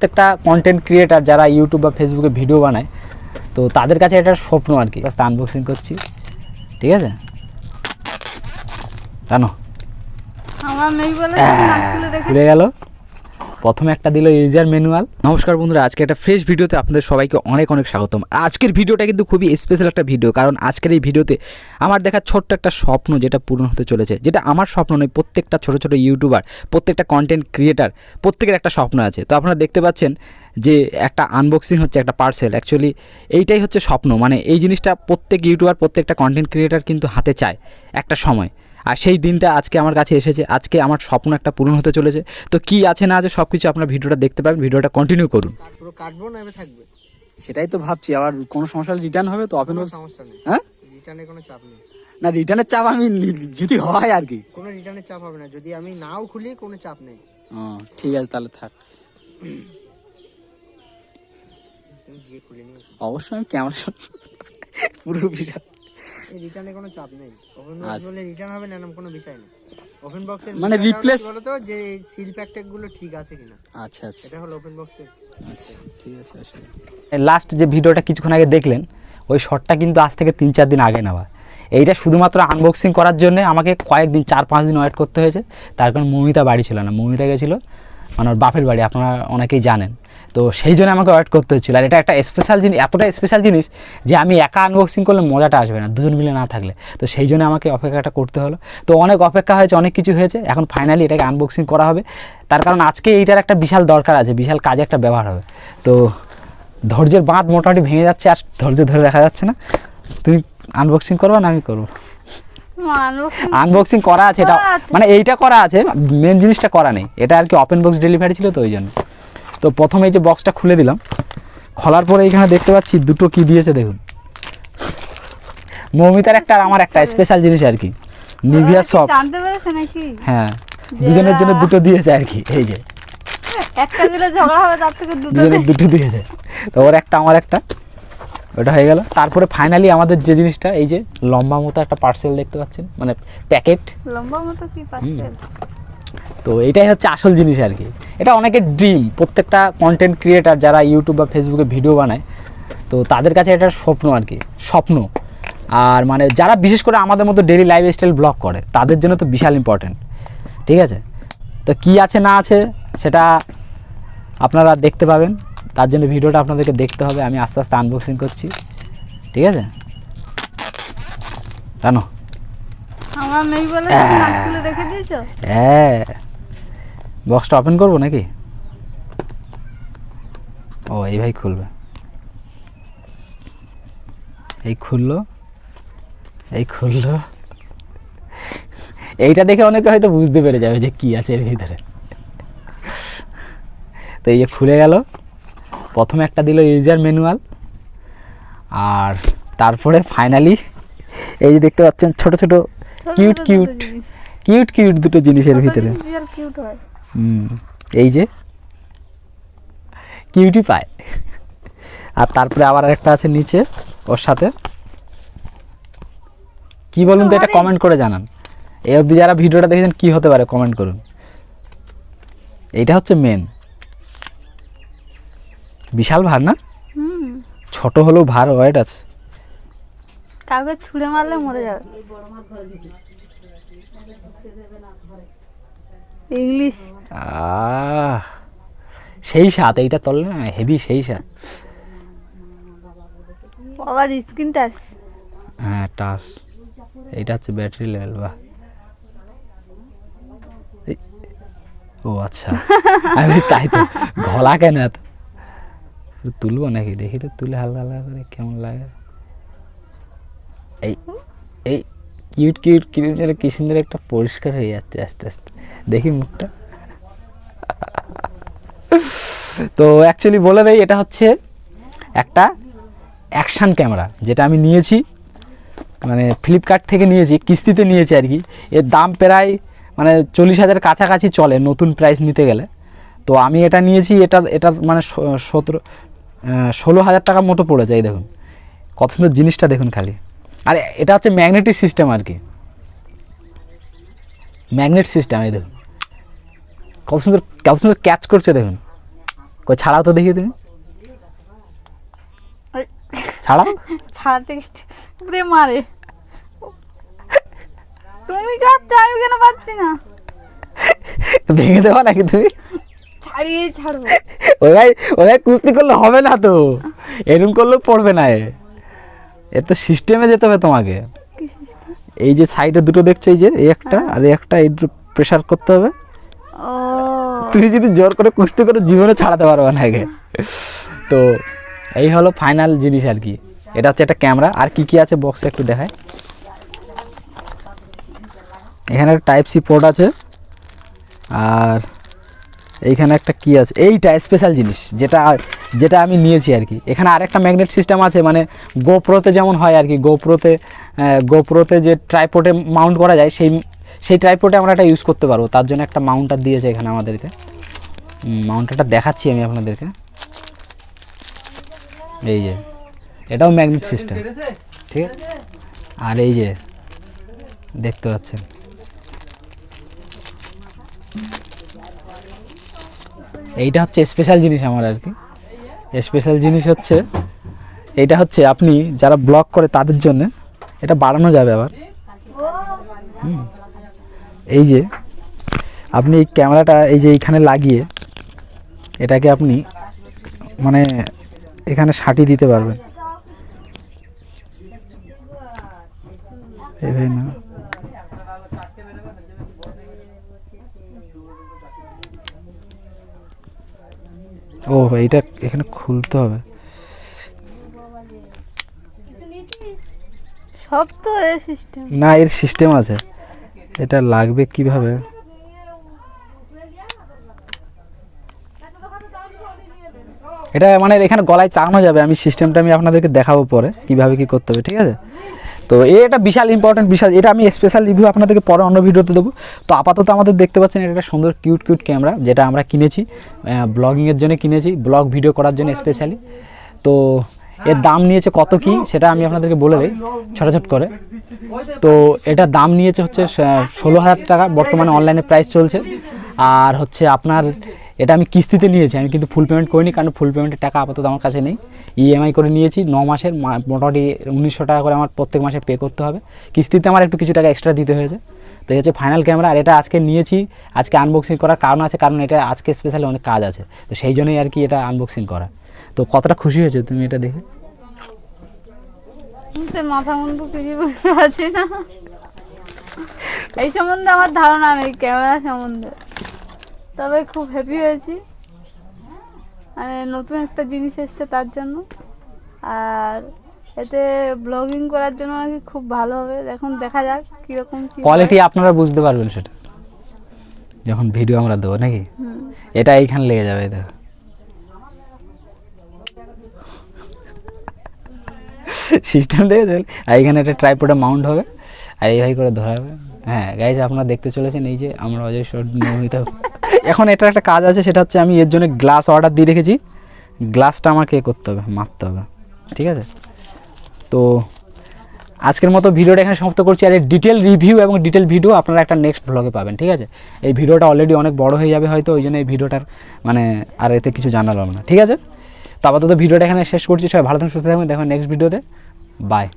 প্রত্যেকটা content creator যারা YouTube বা ফেসবুকে ভিডিও বানায় তো তাদের কাছে এটা স্বপ্ন আর কি। জাস্ট আনবক্সিং করছি। ঠিক আছে? দেখে। খুলে গেল। প্রথমে একটা দিল ইউজার ম্যানুয়াল। নমস্কার বন্ধুরা, আজকে একটা ফ্রেশ ভিডিওতে আপনাদের সবাইকে অনেক অনেক স্বাগতম। আজকের ভিডিওটা কিন্তু খুবই স্পেশাল একটা ভিডিও, কারণ আজকের এই ভিডিওতে আমার দেখা ছোট্ট একটা স্বপ্ন যেটা পূরণ হতে চলেছে, যেটা আমার স্বপ্ন নয়, প্রত্যেকটা ছোট ছোট ইউটিউবার প্রত্যেকটা কন্টেন্ট ক্রিয়েটার প্রত্যেকের একটা স্বপ্ন আছে। তো আপনারা দেখতে পাচ্ছেন যে একটা আনবক্সিং হচ্ছে, একটা পার্সেল অ্যাকচুয়ালি এইটাই হচ্ছে স্বপ্ন মানে এই জিনিসটা প্রত্যেক ইউটিউবার প্রত্যেকটা কন্টেন্ট ক্রিয়েটার কিন্তু হাতে চায় একটা সময়। আর সেই দিনটা আজকে আমার কাছে এসেছে। আজকে আমার স্বপ্ন একটা পূরণ হতে চলেছে। তো কি আছে না আছে সব কিছু আপনার ভিডিওটা দেখতে পাবেন। ভিডিওটা কন্টিনিউ করুন। পুরো কাটবো না এবার থাকবে? সেটাই তো ভাবছি। আবার কোনো সমস্যা রিটার্ন হবে তো কোনো সমস্যা নেই। হ্যাঁ? রিটার্নে কোনো চাপ নেই। না রিটার্নের চাপ আমি যদি হয় আর কি। কোনো রিটার্নের চাপ হবে না। যদি আমি নাও খুলি কোনো চাপ নেই। ও ঠিক আছে তাহলে থাক। অবশ্যই আমি ক্যামেরা পুরো বিষয় এই রিটার্নে কোনো চাপ নেই। Open box. বলে রিটার্ন হবে না এরকম কোনো বিষয় নেই। ওপেন বক্সের মানে বলো তো যে সিল প্যাকেটগুলো ঠিক আছে কিনা। আচ্ছা আচ্ছা। এটা হলো ওপেন বক্সের আচ্ছা ঠিক আছে লাস্ট যে ভিডিওটা কিছুক্ষণ আগে দেখলেন ওই শটটা কিন্তু আজ থেকে তিন চার দিন আগে নেওয়া। এইটা শুধুমাত্র আনবক্সিং করার জন্য আমাকে কয়েকদিন চার পাঁচ দিন ওয়েট করতে হয়েছে। তার কারণ মৌমিতা বাড়ি ছিল না। মৌমিতা গেছিল। মানে ওর বাপের বাড়ি, আপনারা অনেকেই জানেন। তো সেই জন্য আমাকে ওয়েট করতে হচ্ছিল। আর এটা একটা স্পেশাল জিনিস, এতটা স্পেশাল জিনিস যে আমি একা আনবক্সিং করলে মজাটা আসবে না, দুজন মিলে না থাকলে। তো সেই জন্য আমাকে অপেক্ষাটা করতে হলো। তো অনেক অপেক্ষা হয়েছে, অনেক কিছু হয়েছে। এখন ফাইনালি এটাকে আনবক্সিং করা হবে। তার কারণ আজকে এইটার একটা বিশাল দরকার আছে, বিশাল কাজে একটা ব্যবহার হবে। তো ধৈর্যের বাঁধ মোটামুটি ভেঙে যাচ্ছে, আর ধৈর্য ধরে রাখা যাচ্ছে না। তুমি আনবক্সিং করবা না আমি করব? আনবক্সিং করা আছে এটা মানে এইটা করা আছে মেন জিনিসটা করা নেই। এটা আর কি ওপেন বক্স ডেলিভারি ছিল তো ওই জন্য। তো প্রথমে এই যে বক্সটা খুলে দিলাম। খোলার পরে এইখানে দেখতে পাচ্ছি দুটো কি দিয়েছে দেখুন। মৌমিতার একটা আর আমার একটা স্পেশাল জিনিস আর কি। নিভিয়া সব জানতে পেরেছে নাকি? হ্যাঁ দুজনের জন্য দুটো দিয়েছে আর কি এই যে। একটা দিলে ঝগড়া হবে তার থেকে দুটো দুটো দিয়েছে। তো ওর একটা আমার একটা। ওটা হয়ে গেল। তারপরে ফাইনালি আমাদের যে জিনিসটা এই যে লম্বা মতো একটা পার্সেল দেখতে পাচ্ছেন মানে প্যাকেট লম্বা মতো কি পাচ্ছে তো এটাই হচ্ছে আসল জিনিস আর কি। এটা অনেকের ড্রিম প্রত্যেকটা কন্টেন্ট ক্রিয়েটার যারা ইউটিউব বা ফেসবুকে ভিডিও বানায় তো তাদের কাছে এটা স্বপ্ন আর কি স্বপ্ন। আর মানে যারা বিশেষ করে আমাদের মতো ডেলি লাইফ স্টাইল ব্লগ করে তাদের জন্য তো বিশাল ইম্পর্টেন্ট ঠিক আছে? তো কি আছে না আছে সেটা আপনারা দেখতে পাবেন। তার জন্য ভিডিওটা আপনাদেরকে দেখতে হবে। আমি আস্তে আস্তে আনবক্সিং করছি। ঠিক আছে? জানো আমার নেই বলে তুমি খুলে দেখে দিয়েছ? হ্যাঁ। বক্সটা ওপেন করব নাকি? ও এই ভাই খুলবে। এই খুললো। এই খুললো। এইটা দেখে অনেকে হয়তো বুঝতে পেরে যাবে যে কি আছে এর ভিতরে। তো এই যে খুলে গেল। প্রথমে একটা দিল ইউজার ম্যানুয়াল আর তারপরে ফাইনালি এই যে দেখতে পাচ্ছেন ছোট ছোট কিউট কিউট কিউট কিউট দুটো জিনিসের ভিতরে। এই যে কিউটি পায় আর তারপরে আবার একটা আছে নিচে ওর সাথে। কি বলুন তো এটা কমেন্ট করে জানান। এই অবধি যারা ভিডিওটা দেখেছেন কি হতে পারে কমেন্ট করুন। এইটা হচ্ছে মেন বিশাল ভার না? ছোট হলেও ভার ওয়েট আছে। কাউকে ছুঁড়ে মারলে মরে যাবে। ইংলিশ। আহ সেই স্বাদ এইটা তললে না? হেভি সেই স্বাদ। আবার স্ক্রিন টাচ। হ্যাঁ টাচ। এইটা হচ্ছে ব্যাটারি লেভেল এই- ও আচ্ছা। আমি তাই তো গলা কেন এত? তুলবো নাকি? দেখি তো, তুলে হালকা হালকা করে কেমন লাগে। এই এই কিউট কিউট কিউট যেন কি সুন্দর একটা পরিষ্কার হয়ে যাচ্ছে আস্তে আস্তে। দেখি মুখটা। তো অ্যাকচুয়ালি বলে দেই, এটা হচ্ছে একটা অ্যাকশান ক্যামেরা যেটা আমি নিয়েছি। মানে ফ্লিপকার্ট থেকে নিয়েছি, কিস্তিতে নিয়েছি আর কি। এর দাম প্রায় মানে চল্লিশ হাজার কাছাকাছি চলে, নতুন প্রাইস নিতে গেলে। তো আমি এটা নিয়েছি, এটা এটা মানে সতেরো ষোলো হাজার টাকা মতো পড়ে যায় দেখুন। কত সুন্দর জিনিসটা দেখুন খালি। আর এটা হচ্ছে ম্যাগনেটিক সিস্টেম আর কি। ম্যাগনেট সিস্টেম এই দেখুন। কত সুন্দর কত সুন্দর ক্যাচ করছে দেখুন। কই ছাড়াও তো দেখি তুমি ছাড়াও? ছাড়াতে মারে। তুমি কাটছো আমি কেন পাচ্ছি না? ভেঙে দেওয়া নাকি তুমি? ছাড়িয়ে ছাড়বো। ওই ভাই ওই ভাই কুস্তি করলে হবে না তো। এরকম করলেও পড়বে না এ। এর তো সিস্টেমে যেতে হবে তোমাকে। এই যে সাইডে দুটো দেখছ এই যে এই একটা আর এই একটা এই প্রেশার করতে হবে। তুমি যদি জোর করে কুস্তি করে জীবনে ছাড়াতে পারবে না আগে। তো এই হলো ফাইনাল জিনিস আর কি। এটা হচ্ছে একটা ক্যামেরা আর কি কি আছে বক্সে একটু দেখায় এখানে টাইপ সি পোর্ট আছে। আর এইখানে একটা কি আছে? এইটা স্পেশাল জিনিস, যেটা যেটা আমি নিয়েছি আর কি। এখানে আরেকটা ম্যাগনেট সিস্টেম আছে মানে গোপ্রোতে যেমন হয় আর কি গোপ্রোতে গোপ্রোতে যে ট্রাইপোর্টে মাউন্ট করা যায়, সেই সেই ট্রাইপোর্টে আমরা এটা ইউজ করতে পারব। তার জন্য একটা মাউন্টার দিয়েছে এখানে আমাদেরকে। মাউন্টারটা দেখাচ্ছি আমি আপনাদেরকে। এই যে, এটাও ম্যাগনেট সিস্টেম ঠিক আছে? আর এই যে, দেখতে পাচ্ছেন। এইটা হচ্ছে স্পেশাল জিনিস আমার আর কি। স্পেশাল জিনিস হচ্ছে, এইটা হচ্ছে আপনি যারা ব্লগ করে তাদের জন্য এটা বাড়ানো যাবে আবার। এই যে আপনি এই ক্যামেরাটা এই যে এইখানে লাগিয়ে এটাকে আপনি মানে এখানে সাটি দিতে পারবেন। এইভাবে না। ও এইটা এখানে খুলতে হবে। সব তো এ সিস্টেম না এর সিস্টেম আছে। এটা লাগবে কীভাবে? এটা মানে এখানে গলায় চালানো যাবে। আমি সিস্টেমটা আমি আপনাদেরকে দেখাবো পরে কীভাবে কি করতে হবে ঠিক আছে? তো এটা বিশাল ইম্পর্টেন্ট বিশাল এটা আমি স্পেশাল রিভিউ আপনাদেরকে পরে অন্য ভিডিওতে দেবো। তো আপাতত আমাদের দেখতে পাচ্ছেন এটা একটা সুন্দর কিউট কিউট ক্যামেরা যেটা আমরা কিনেছি ব্লগিংয়ের জন্য কিনেছি ব্লগ ভিডিও করার জন্য স্পেশালি তো এর দাম নিয়েছে কত কি, সেটা আমি আপনাদেরকে বলে দিই ছোটো ছোট করে। তো এটা দাম নিয়েছে হচ্ছে ষোলো হাজার টাকা, বর্তমানে অনলাইনে প্রাইস চলছে। আর হচ্ছে আপনার এটা আমি কিস্তিতে নিয়েছি, আমি কিন্তু ফুল পেমেন্ট করিনি, কারণ ফুল পেমেন্টের টাকা আপাতত আমার কাছে নেই। ইএমআই করে নিয়েছি, ন মাসের মোটামুটি উনিশশো টাকা করে আমার প্রত্যেক মাসে পে করতে হবে। কিস্তিতে আমার একটু কিছু টাকা এক্সট্রা দিতে হয়েছে। তো এই হচ্ছে ফাইনাল ক্যামেরা আর এটা আজকে নিয়েছি, আজকে আনবক্সিং করার কারণ আছে, কারণ এটা আজকে স্পেশালি অনেক কাজ আছে। তো সেই জন্যই আর কি এটা আনবক্সিং করা। তো কতটা খুশি হয়েছে তুমি এটা দেখে? মাথা বুঝতে পারছি না। এই সম্বন্ধে আমার ধারণা নেই ক্যামেরা সম্বন্ধে। তবে খুব হ্যাপি হয়েছি। মানে নতুন একটা জিনিস এসছে তার জন্য। আর এতে ব্লগিং করার জন্য নাকি খুব ভালো হবে। এখন দেখা যাক কীরকম কোয়ালিটি আপনারা বুঝতে পারবেন সেটা। যখন ভিডিও আমরা দেবো নাকি? এটা এইখানে লেগে যাবে দেখো। সিস্টেম দেখেছেন আর এখানে একটা ট্রাইপোডে মাউন্ট হবে। আর এইভাবে করে ধরা হবে। হ্যাঁ গাইজ আপনারা দেখতে চলেছেন এই যে আমরা অজয় শট নিয়মিত এখন এটা একটা কাজ আছে, সেটা হচ্ছে আমি এর জন্য গ্লাস অর্ডার দিয়ে রেখেছি। গ্লাসটা আমাকে করতে হবে মারতে হবে, ঠিক আছে? তো আজকের মতো ভিডিওটা এখানে সমাপ্ত করছি, আর ডিটেল রিভিউ এবং ডিটেল ভিডিও আপনারা একটা নেক্সট ব্লগে পাবেন, ঠিক আছে? এই ভিডিওটা অলরেডি অনেক বড় হয়ে যাবে হয়তো, ওই জন্য এই ভিডিওটার মানে আর এতে কিছু জানালাম না, ঠিক আছে? তো আপাতত ভিডিওটা এখানে শেষ করছি, সবাই ভালো থাকুন, সুস্থ থাকবেন দেখুন নেক্সট ভিডিওতে বাই